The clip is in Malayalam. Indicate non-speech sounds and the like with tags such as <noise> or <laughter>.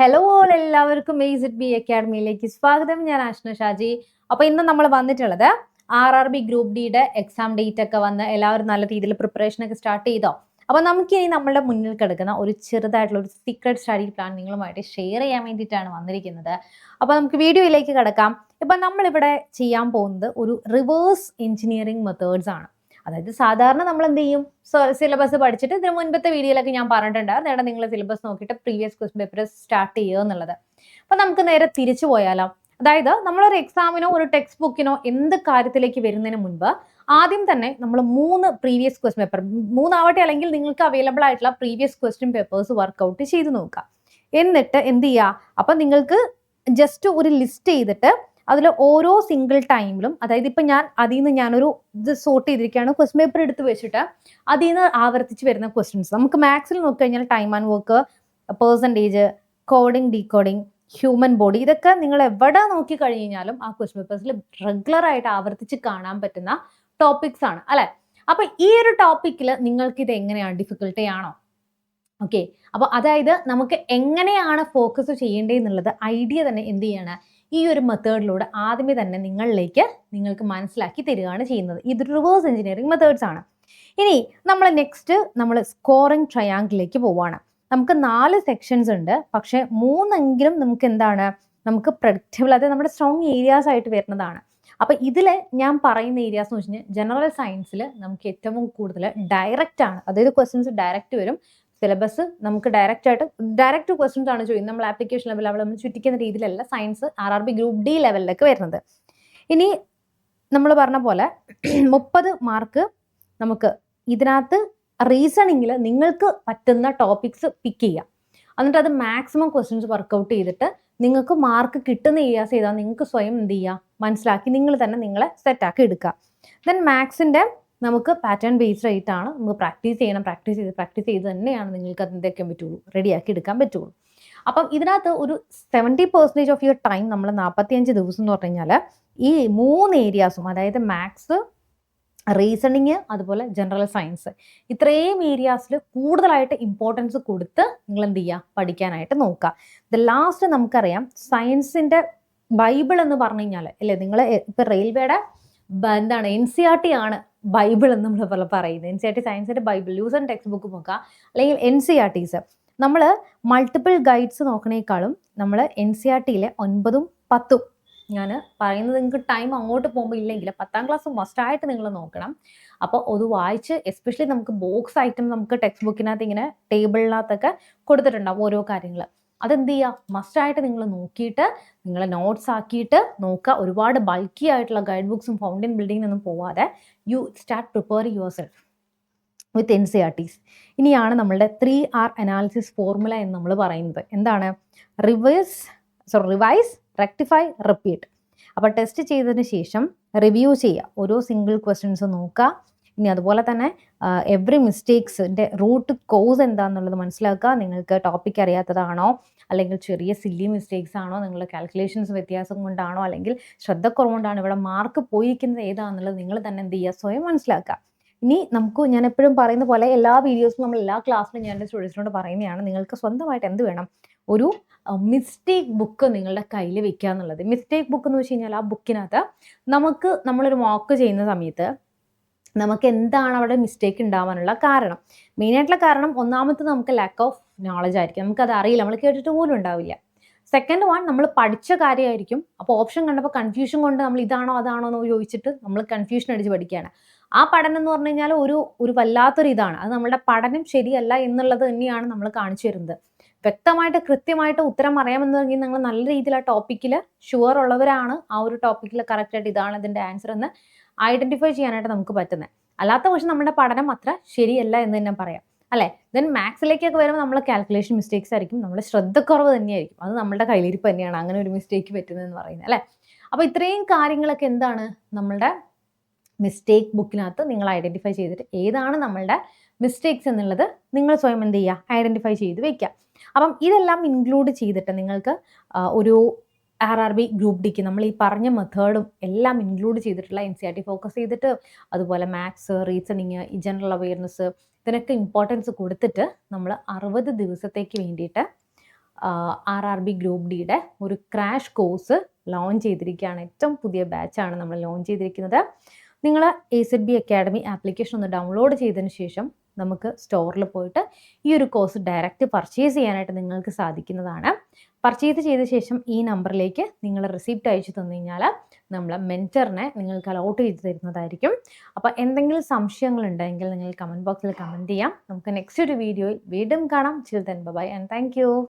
ഹലോ ഓൾ എല്ലാവർക്കും എയ്സിഡ് ബി അക്കാഡമിയിലേക്ക് സ്വാഗതം. ഞാൻ ആഷ്ണ ഷാജി. അപ്പൊ ഇന്ന് നമ്മൾ വന്നിട്ടുള്ളത് ആർ ആർ ബി ഗ്രൂപ്പ് ഡിയുടെ എക്സാം ഡേറ്റ് ഒക്കെ വന്ന് എല്ലാവരും നല്ല രീതിയിൽ പ്രിപ്പറേഷൻ ഒക്കെ സ്റ്റാർട്ട് ചെയ്തോ? അപ്പൊ നമുക്കിനി നമ്മുടെ മുന്നിൽ കിടക്കുന്ന ഒരു ചെറുതായിട്ടുള്ള ഒരു സീക്രട്ട് സ്റ്റഡി പ്ലാൻ നിങ്ങളുമായിട്ട് ഷെയർ ചെയ്യാൻ വേണ്ടിയിട്ടാണ് വന്നിരിക്കുന്നത്. അപ്പൊ നമുക്ക് വീഡിയോയിലേക്ക് കിടക്കാം. ഇപ്പൊ നമ്മളിവിടെ ചെയ്യാൻ പോകുന്നത് ഒരു റിവേഴ്സ് എഞ്ചിനീയറിംഗ് മെത്തേഡ്സ് ആണ്. അതായത് സാധാരണ നമ്മൾ എന്ത് ചെയ്യും സിലബസ് പഠിച്ചിട്ട് ഇതിന് മുൻപത്തെ വീഡിയോയിലൊക്കെ ഞാൻ പറഞ്ഞിട്ടുണ്ടായിരുന്നു നേടെ നിങ്ങൾ സിലബസ് നോക്കിയിട്ട് പ്രീവിയസ് ക്വസ്റ്റ്യൻ പേപ്പർ സ്റ്റാർട്ട് ചെയ്യുക എന്നുള്ളത്. അപ്പൊ നമുക്ക് നേരെ തിരിച്ചു പോയാലോ? അതായത് നമ്മളൊരു എക്സാമിനോ ഒരു ടെക്സ്റ്റ് ബുക്കിനോ എന്ത് കാര്യത്തിലേക്ക് വരുന്നതിന് മുൻപ് ആദ്യം തന്നെ നമ്മൾ മൂന്ന് പ്രീവിയസ് ക്വസ്റ്റ്യൻ പേപ്പർ മൂന്നാവട്ടെ അല്ലെങ്കിൽ നിങ്ങൾക്ക് അവൈലബിൾ ആയിട്ടുള്ള പ്രീവിയസ് ക്വസ്റ്റ്യൻ പേപ്പേഴ്സ് വർക്കൗട്ട് ചെയ്ത് നോക്കുക. എന്നിട്ട് എന്ത് ചെയ്യുക? അപ്പം നിങ്ങൾക്ക് ജസ്റ്റ് ഒരു ലിസ്റ്റ് ചെയ്തിട്ട് അതിൽ ഓരോ സിംഗിൾ ടൈമിലും അതായത് ഇപ്പം ഞാൻ അതിൽ നിന്ന് ഞാനൊരു ഇത് സോർട്ട് ചെയ്തിരിക്കുകയാണ് ക്വസ്റ്റ്യൻ പേപ്പർ എടുത്ത് വെച്ചിട്ട് അതിൽ നിന്ന് ആവർത്തിച്ച് വരുന്ന ക്വസ്റ്റ്യൻസ് നമുക്ക് മാത്സിൽ നോക്കിക്കഴിഞ്ഞാൽ time and work percentage coding decoding human body ഇതൊക്കെ നിങ്ങൾ എവിടെ നോക്കി കഴിഞ്ഞാലും ആ ക്വസ്റ്റ്യൻ പേപ്പേഴ്സിൽ റെഗുലർ ആയിട്ട് ആവർത്തിച്ച് കാണാൻ പറ്റുന്ന ടോപ്പിക്സ് ആണ് അല്ലെ? അപ്പൊ ഈ ഒരു ടോപ്പിക്കിൽ നിങ്ങൾക്ക് ഇത് എങ്ങനെയാണ്? ഡിഫിക്കൽട്ടി ആണോ? ഓക്കെ അപ്പൊ അതായത് നമുക്ക് എങ്ങനെയാണ് ഫോക്കസ് ചെയ്യേണ്ടതെന്നുള്ളത് ഐഡിയ തന്നെ എന്ത് ചെയ്യാണ്? ഈ ഒരു മെത്തേഡിലൂടെ ആദ്യമേ തന്നെ നിങ്ങളിലേക്ക് നിങ്ങൾക്ക് മനസ്സിലാക്കി തരികയാണ് ചെയ്യുന്നത്. ഇത് റിവേഴ്സ് എഞ്ചിനീയറിംഗ് മെത്തേഡ്സ് ആണ്. ഇനി നമ്മൾ നെക്സ്റ്റ് നമ്മൾ സ്കോറിംഗ് ട്രയാങ്കിളിലേക്ക് പോവാണ്. നമുക്ക് നാല് സെക്ഷൻസ് ഉണ്ട്. പക്ഷേ മൂന്നെങ്കിലും നമുക്ക് എന്താണ്? നമുക്ക് പ്രഡിക്റ്റബിൾ അതായത് നമ്മുടെ സ്ട്രോങ് ഏരിയാസ് ആയിട്ട് വരുന്നതാണ്. അപ്പൊ ഇതിൽ ഞാൻ പറയുന്ന ഏരിയാസ് എന്ന് വെച്ച് കഴിഞ്ഞാൽ ജനറൽ സയൻസിൽ നമുക്ക് ഏറ്റവും കൂടുതൽ ഡയറക്റ്റ് ആണ്. അതായത് ക്വസ്റ്റ്യൻസ് ഡയറക്റ്റ് വരും. സിലബസ് നമുക്ക് ഡയറക്റ്റ് ആയിട്ട് ഡയറക്റ്റ് ക്വസ്റ്റൻസ് ആണ് ചോദിക്കുന്നത് നമ്മൾ ആപ്ലിക്കേഷൻ ലെവൽ അവിടെ നമ്മൾ ചുറ്റിക്കുന്ന രീതിയിലല്ല science R R B group D ലെവലിലേക്ക് വരുന്നത്. ഇനി നമ്മൾ പറഞ്ഞ പോലെ <clears throat> മുപ്പത് മാർക്ക് നമുക്ക് ഇതിനകത്ത് റീസണിങ്ങിൽ നിങ്ങൾക്ക് പറ്റുന്ന ടോപ്പിക്സ് പിക്ക് ചെയ്യാം. എന്നിട്ട് അത് മാക്സിമം ക്വസ്റ്റ്യൻസ് വർക്കൗട്ട് ചെയ്തിട്ട് നിങ്ങൾക്ക് മാർക്ക് കിട്ടുന്ന ഏരിയാസ് ചെയ്താൽ നിങ്ങൾക്ക് സ്വയം എന്ത് ചെയ്യുക മനസ്സിലാക്കി നിങ്ങൾ തന്നെ നിങ്ങളെ സെറ്റാക്കി എടുക്കുക. ദെൻ മാത്സിന്റെ നമുക്ക് പാറ്റേൺ ബേസ്ഡ് ആയിട്ടാണ് നമുക്ക് പ്രാക്ടീസ് ചെയ്യണം പ്രാക്ടീസ് ചെയ്ത് പ്രാക്ടീസ് ചെയ്ത് തന്നെയാണ് നിങ്ങൾക്ക് അത് എന്തൊക്കെ പറ്റുള്ളൂ റെഡിയാക്കി എടുക്കാൻ പറ്റുള്ളൂ. അപ്പം ഇതിനകത്ത് ഒരു seventy percentage of your time നമ്മൾ നാൽപ്പത്തിയഞ്ച് ദിവസം എന്ന് പറഞ്ഞു കഴിഞ്ഞാൽ ഈ മൂന്ന് ഏരിയാസും അതായത് മാത്സ് റീസണിങ് അതുപോലെ ജനറൽ സയൻസ് ഇത്രയും ഏരിയാസിൽ കൂടുതലായിട്ട് ഇമ്പോർട്ടൻസ് കൊടുത്ത് നിങ്ങൾ എന്ത് ചെയ്യുക? പഠിക്കാനായിട്ട് നോക്കുക. ദ ലാസ്റ്റ് നമുക്കറിയാം സയൻസിന്റെ ബൈബിൾ എന്ന് പറഞ്ഞു കഴിഞ്ഞാൽ അല്ലേ? നിങ്ങൾ ഇപ്പം റെയിൽവേയുടെ എന്താണ് എൻ സി ആർ ടി ആണ് ബൈബിൾ എന്ന് നമ്മൾ പറയുന്നത്. എൻ സി ആർ ടി സയൻസിന്റെ bible use and text book നോക്കുക അല്ലെങ്കിൽ എൻ സി ആർ ടീസ് നമ്മൾ മൾട്ടിപ്പിൾ ഗൈഡ്സ് നോക്കണേക്കാളും നമ്മൾ എൻ സി ആർ ടിയിലെ ഒൻപതും പത്തും. ഞാൻ പറയുന്നത് നിങ്ങൾക്ക് ടൈം അങ്ങോട്ട് പോകുമ്പോൾ ഇല്ലെങ്കിൽ പത്താം ക്ലാസ് മസ്റ്റ് ആയിട്ട് നിങ്ങൾ നോക്കണം. അപ്പോൾ അത് വായിച്ച് എസ്പെഷ്യലി നമുക്ക് ബോക്സ് ഐറ്റം നമുക്ക് ടെക്സ്റ്റ് ബുക്കിനകത്ത് ഇങ്ങനെ ടേബിളിനകത്തൊക്കെ കൊടുത്തിട്ടുണ്ടാവും ഓരോ കാര്യങ്ങൾ അതെന്ത് ചെയ്യുക മസ്റ്റായിട്ട് നിങ്ങൾ നോക്കിയിട്ട് നിങ്ങൾ നോട്ട്സ് ആക്കിയിട്ട് നോക്കുക ഒരുപാട് ബൾക്കി ആയിട്ടുള്ള ഗൈഡ് ബുക്സും ഫൗണ്ടൻ ബിൽഡിങ്ങിനൊന്നും പോവാതെ you start prepare yourself with N C R Ts ഇനിയാണ് നമ്മളുടെ ത്രീ ആർ അനാലിസിസ് ഫോർമുല എന്ന് നമ്മൾ പറയുന്നത്. എന്താണ്? Reverse sorry revise rectify repeat അപ്പോൾ ടെസ്റ്റ് ചെയ്തതിന് ശേഷം റിവ്യൂ ചെയ്യുക ഓരോ സിംഗിൾ ക്വസ്റ്റ്യൻസ് നോക്കുക ഇനി അതുപോലെ തന്നെ എവറി മിസ്റ്റേക്സിന്റെ റൂട്ട് കോസ് എന്താണെന്നുള്ളത് മനസ്സിലാക്കുക. നിങ്ങൾക്ക് ടോപ്പിക് അറിയാത്തതാണോ? അല്ലെങ്കിൽ ചെറിയ സില്ലി മിസ്റ്റേക്സ് ആണോ? നിങ്ങളുടെ കാൽക്കുലേഷൻസ് വ്യത്യാസം കൊണ്ടാണോ? അല്ലെങ്കിൽ ശ്രദ്ധക്കുറവുകൊണ്ടാണ്? ഇവിടെ മാർക്ക് പോയിരിക്കുന്നത് ഏതാണെന്നുള്ളത് നിങ്ങൾ തന്നെ എന്ത് ചെയ്യുക? സ്വയം മനസ്സിലാക്കുക. ഇനി നമുക്ക് ഞാൻ എപ്പോഴും പറയുന്ന പോലെ എല്ലാ വീഡിയോസും നമ്മൾ എല്ലാ ക്ലാസ്സിലും ഞാൻ എന്റെ സ്റ്റുഡൻസിനോട് പറയുന്നതാണ്. നിങ്ങൾക്ക് സ്വന്തമായിട്ട് എന്ത് വേണം? ഒരു മിസ്റ്റേക്ക് ബുക്ക് നിങ്ങളുടെ കയ്യിൽ വെക്കുക എന്നുള്ളത്. മിസ്റ്റേക്ക് ബുക്ക് എന്ന് വെച്ച് കഴിഞ്ഞാൽ ആ ബുക്കിനകത്ത് നമുക്ക് നമ്മളൊരു മോക്ക് ചെയ്യുന്ന സമയത്ത് നമുക്ക് എന്താണ് അവിടെ മിസ്റ്റേക്ക് ഉണ്ടാവാനുള്ള കാരണം? മെയിനായിട്ടുള്ള കാരണം ഒന്നാമത്തെ നമുക്ക് ലാക്ക് ഓഫ് നോളജ് ആയിരിക്കും. നമുക്കത് അറിയില്ല. നമ്മൾ കേട്ടിട്ട് പോലും ഉണ്ടാവില്ല. സെക്കൻഡ് വൺ നമ്മൾ പഠിച്ച കാര്യമായിരിക്കും അപ്പോൾ ഓപ്ഷൻ കണ്ടപ്പോൾ കൺഫ്യൂഷൻ കൊണ്ട് നമ്മൾ ഇതാണോ അതാണോ എന്ന് ചോദിച്ചിട്ട് നമ്മൾ കൺഫ്യൂഷൻ അടിച്ച് പഠിക്കുകയാണ്. ആ പഠനം എന്ന് പറഞ്ഞു കഴിഞ്ഞാൽ ഒരു ഒരു വല്ലാത്തൊരു ഇതാണ് അത് നമ്മുടെ പഠനം ശരിയല്ല എന്നുള്ളത് തന്നെയാണ് നമ്മൾ കാണിച്ചു തരുന്നത്. വ്യക്തമായിട്ട് കൃത്യമായിട്ട് ഉത്തരം അറിയാമെന്നുണ്ടെങ്കിൽ നിങ്ങൾ നല്ല രീതിയിൽ ആ ടോപ്പിക്കിൽ ഷുവർ ഉള്ളവരാണ്. ആ ഒരു ടോപ്പിക്കിൽ കറക്റ്റായിട്ട് ഇതാണ് ഇതിന്റെ ആൻസർ എന്ന് ഐഡന്റിഫൈ ചെയ്യാനായിട്ട് നമുക്ക് പറ്റുന്നത്. അല്ലാത്ത പക്ഷം നമ്മുടെ പഠനം അത്ര ശരിയല്ല എന്ന് തന്നെ പറയാം. അല്ലേ? ദെൻ മാത്സിലേക്കൊക്കെ വരുമ്പോൾ നമ്മൾ കാൽക്കുലേഷൻ മിസ്റ്റേക്സ് ആയിരിക്കും. നമ്മുടെ ശ്രദ്ധക്കുറവ് തന്നെയായിരിക്കും. അത് നമ്മുടെ കയ്യിലിരിപ്പ് തന്നെയാണ്. അങ്ങനെ ഒരു മിസ്റ്റേക്ക് പറ്റുന്നതെന്ന് പറയുന്നത്. അല്ലേ? അപ്പോൾ ഇത്രയും കാര്യങ്ങളൊക്കെ എന്താണ്? നമ്മളുടെ മിസ്റ്റേക്ക് ബുക്കിനകത്ത് നിങ്ങൾ ഐഡന്റിഫൈ ചെയ്തിട്ട് ഏതാണ് നമ്മളുടെ മിസ്റ്റേക്സ് എന്നുള്ളത് നിങ്ങൾ സ്വയം എന്ത് ചെയ്യുക? ഐഡന്റിഫൈ ചെയ്ത് വെക്കുക. അപ്പം ഇതെല്ലാം ഇൻക്ലൂഡ് ചെയ്തിട്ട് നിങ്ങൾക്ക് ഒരു ആർ ആർ ബി ഗ്രൂപ്പ് ഡിക്ക് നമ്മൾ ഈ പറഞ്ഞ മെത്തേഡും എല്ലാം ഇൻക്ലൂഡ് ചെയ്തിട്ടുള്ള N C R T focus ചെയ്തിട്ട് അതുപോലെ മാത്സ് റീസണിങ് ജനറൽ അവയർനെസ് ഇതിനൊക്കെ ഇമ്പോർട്ടൻസ് കൊടുത്തിട്ട് നമ്മൾ അറുപത് ദിവസത്തേക്ക് വേണ്ടിയിട്ട് ആർ ആർ ബി ഗ്രൂപ്പ് ഡിയുടെ ഒരു ക്രാഷ് കോഴ്സ് ലോഞ്ച് ചെയ്തിരിക്കുകയാണ്. ഏറ്റവും പുതിയ ബാച്ചാണ് നമ്മൾ ലോഞ്ച് ചെയ്തിരിക്കുന്നത്. നിങ്ങൾ A Z B academy application ഒന്ന് ഡൗൺലോഡ് ചെയ്തതിന് ശേഷം നമുക്ക് സ്റ്റോറിൽ പോയിട്ട് ഈ ഒരു കോഴ്സ് ഡയറക്റ്റ് പർച്ചേസ് ചെയ്യാനായിട്ട് നിങ്ങൾക്ക് സാധിക്കുന്നതാണ്. പർച്ചേസ് ചെയ്ത ശേഷം ഈ നമ്പറിലേക്ക് നിങ്ങൾ റിസിപ്റ്റ് അയച്ചു തന്നു കഴിഞ്ഞാൽ നമ്മൾ മെന്ററിനെ നിങ്ങൾക്ക് അലോട്ട് ചെയ്ത് തരുന്നതായിരിക്കും. അപ്പോൾ എന്തെങ്കിലും സംശയങ്ങൾ ഉണ്ടെങ്കിൽ നിങ്ങൾ കമന്റ് ബോക്സിൽ കമന്റ് ചെയ്യാം. നമുക്ക് നെക്സ്റ്റ് ഒരു വീഡിയോയിൽ വീണ്ടും കാണാം. Till then bye and thank